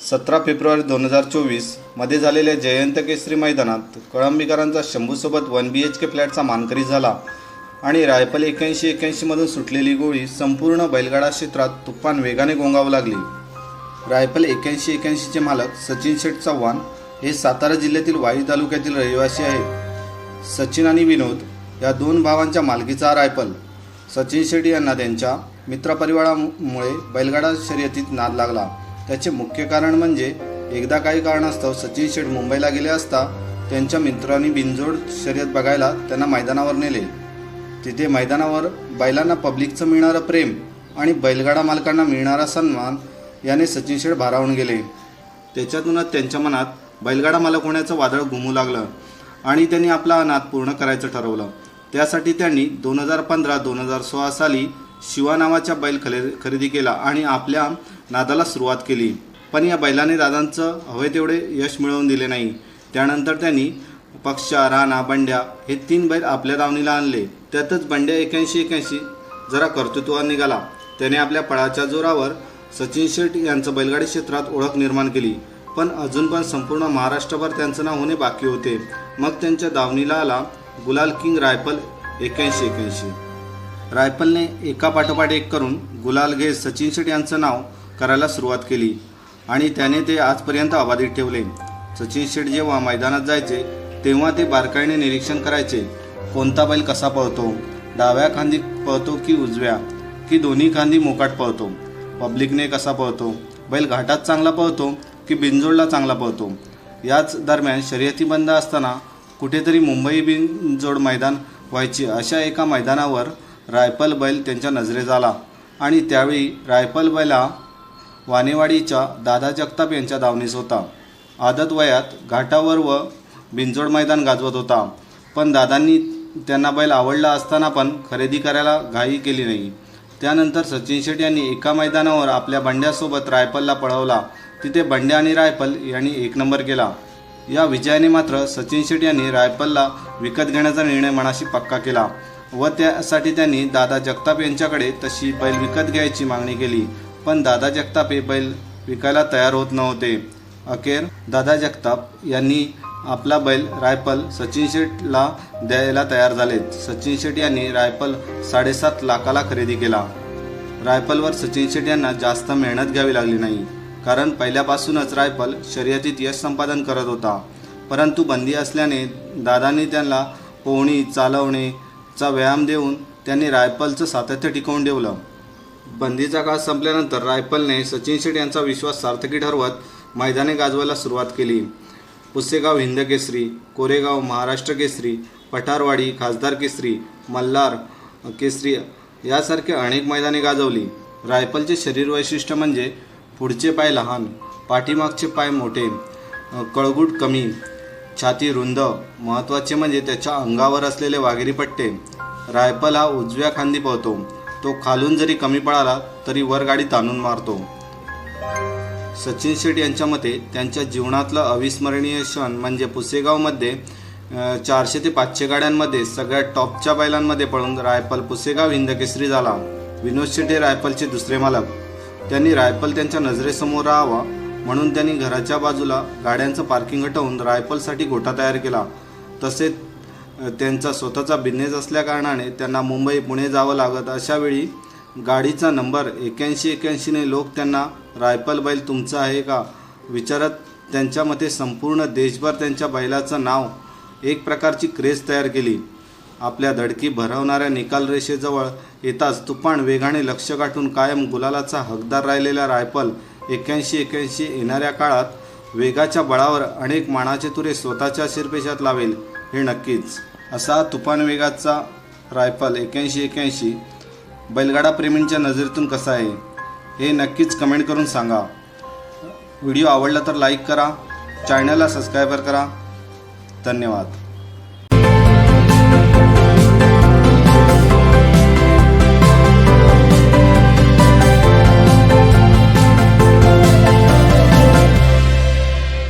सतरा फेब्रुवारी दोन हजार चोवीसमध्ये झालेल्या जयंत केसरी मैदानात कळंबीकरांचा शंभूसोबत वन बी एच के फ्लॅटचा मानकरी झाला आणि रायफल एक्याऐंशी एक्याऐंशीमधून सुटलेली गोळी संपूर्ण बैलगाडा क्षेत्रात तुफान वेगाने गोंगावू लागली. रायफल एक्याऐंशी एक्याऐंशीचे मालक सचिन शेठ चव्हाण हे सातारा जिल्ह्यातील वाई तालुक्यातील रहिवासी आहेत. सचिन आणि विनोद या दोन भावांच्या मालकीचा हा रायफल. सचिन शेट्टी यांना त्यांच्या मित्रपरिवारामुळे बैलगाडा शर्यतीत नाद लागला. त्याचे मुख्य कारण म्हणजे एकदा काही कारणास्तव सचिन शेठ मुंबईला गेले असता त्यांच्या मित्रांनी बिनजोड शर्यत बघायला त्यांना मैदानावर नेले. तिथे मैदानावर बैलांना पब्लिकचं मिळणारं प्रेम आणि बैलगाडा मालकांना मिळणारा सन्मान याने सचिन शेठ भारावून गेले. त्याच्यातूनच त्यांच्या मनात बैलगाडा मालक होण्याचं वादळ घुमू लागलं आणि त्यांनी आपला अनाथ पूर्ण करायचं ठरवलं. त्यासाठी त्यांनी दोन हजार पंधरा दोन हजार सोळा साली शिवा नावाच्या बैल खरे खरेदी केला आणि आपल्या नादाला सुरुवात केली. पण या बैलाने दादांचं हवे तेवढे यश मिळवून दिले नाही. त्यानंतर त्यांनी पक्षा राणा बंड्या हे तीन बैल आपल्या दावणीला आणले. त्यातच बंड्या एक्याऐंशी एक्याऐंशी जरा कर्तृत्वान निघाला. त्याने आपल्या पळाच्या जोरावर सचिन शेट यांचं बैलगाडी क्षेत्रात ओळख निर्माण केली. पण अजून पण संपूर्ण महाराष्ट्रभर त्यांचं नाव होणे बाकी होते. मग त्यांच्या दावणीला आला गुलाल किंग रायफल एक्याऐंशी एक्याऐंशी रायफलने एका पाठोपाठ एक करून गुलाल घेत सचिन शेट यांचं नाव करायला सुरुवात केली आणि त्याने ते आजपर्यंत अबाधित ठेवले. सचिन शेठ जेव्हा मैदानात जायचे तेव्हा ते बारकाईने निरीक्षण करायचे कोणता बैल कसा पळतो? डाव्या खांदी पळतो की उजव्या? की दोन्ही खांदी मोकाट पळतो? पब्लिकने कसा पळतो? बैल घाटात चांगला पळतो की बिंजोडला चांगला पळतो? याच दरम्यान शर्यती बंद असताना कुठेतरी मुंबई बिनजोड मैदान व्हायचे अशा एका मैदानावर रायफल बैल त्यांच्या नजरेस आला. आणि त्यावेळी रायफल बैला वानेवाडीच्या दादा जगताप यांच्या दावणीस होता. आदत वयात घाटावर व बिंजोड मैदान गाजवत होता. पण दादांनी त्यांना बैल आवडला असताना पण खरेदी करायला घाई केली नाही. त्यानंतर सचिन शेट यांनी एका मैदानावर आपल्या बंड्यासोबत रायफलला पळवला. तिथे बंड्या आणि रायफल यांनी एक नंबर केला. या विजयाने मात्र सचिन शेट यांनी रायफलला विकत घेण्याचा निर्णय मनाशी पक्का केला व त्यासाठी त्यांनी दादा जगताप यांच्याकडे तशी बैल विकत घ्यायची मागणी केली. पण दादा जगताप हे बैल विकायला तयार होत नव्हते. अखेर दादा जगताप यांनी आपला बैल रायफल सचिन शेठला द्यायला तयार झाले. सचिन शेठ यांनी रायफल साडेसात लाखाला खरेदी केला. रायफलवर सचिन शेठ यांना जास्त मेहनत घ्यावी लागली नाही कारण पहिल्यापासूनच रायफल शर्यतीत यश संपादन करत होता. परंतु बंदी असल्याने दादांनी त्यांना पोहणी चालवणेचा व्यायाम देऊन त्यांनी रायफलचं सातत्य टिकवून ठेवलं. बंदीचा काळ संपल्यानंतर रायफलने सचिन शेठ यांचा विश्वास सार्थकी ठरवत मैदाने गाजवायला सुरुवात केली. पुसेगाव हिंद केसरी कोरेगाव महाराष्ट्र केसरी पठारवाडी खासदार केसरी मल्हार केसरी यासारखे अनेक मैदाने गाजवली. रायफलचे शरीर वैशिष्ट्य म्हणजे पुढचे पाय लहान पाठीमागचे पाय मोठे कळगुट कळगूट कमी छाती रुंद महत्त्वाचे म्हणजे त्याच्या अंगावर असलेले वाघेरी पट्टे. रायफल हा उजव्या खांदी पळतो. तो खालून जरी कमी पळाला तरी वर गाडी ताणून मारतो. सचिन शेठ यांच्या मते त्यांच्या जीवनातलं अविस्मरणीय क्षण म्हणजे पुसेगावमध्ये चारशे ते पाचशे गाड्यांमध्ये सगळ्यात टॉपच्या बैलांमध्ये पळून रायफल पुसेगाव हिंदकेसरी झाला. विनोद शेठ हे रायफलचे दुसरे मालक. त्यांनी रायफल त्यांच्या नजरेसमोर राहावा म्हणून त्यांनी घराच्या बाजूला गाड्यांचं पार्किंग हटवून रायफलसाठी गोठा तयार केला. तसेच त्यांचा स्वतःचा बिझनेस असल्याकारणाने त्यांना मुंबई पुणे जावं लागत. अशावेळी गाडीचा नंबर एक्याऐंशी एक्याऐंशीने लोक त्यांना रायफल बैल तुमचा आहे का? विचारत त्यांच्या मते संपूर्ण देशभर त्यांच्या बैलाचं नाव एक प्रकारची क्रेज तयार केली. आपल्या धडकी भरवणाऱ्या निकाल रेषेजवळ येताच तुफान वेगाने लक्ष गाठून कायम गुलालाचा हकदार राहिलेला रायफल एक्याऐंशी एक्याऐंशी येणाऱ्या काळात वेगाच्या बळावर अनेक मानाचे तुरे स्वतःच्या शिरपेशात लावेल हे नक्कीच. असा तुफान वेगाचा रायफल एक्याऐंशी एक्याऐंशी बैलगाडा प्रेमींच्या नजरेतून कसा आहे हे नक्कीच कमेंट करून सांगा. व्हिडिओ आवडला तर लाईक करा चॅनलला सबस्क्रायबर करा. धन्यवाद.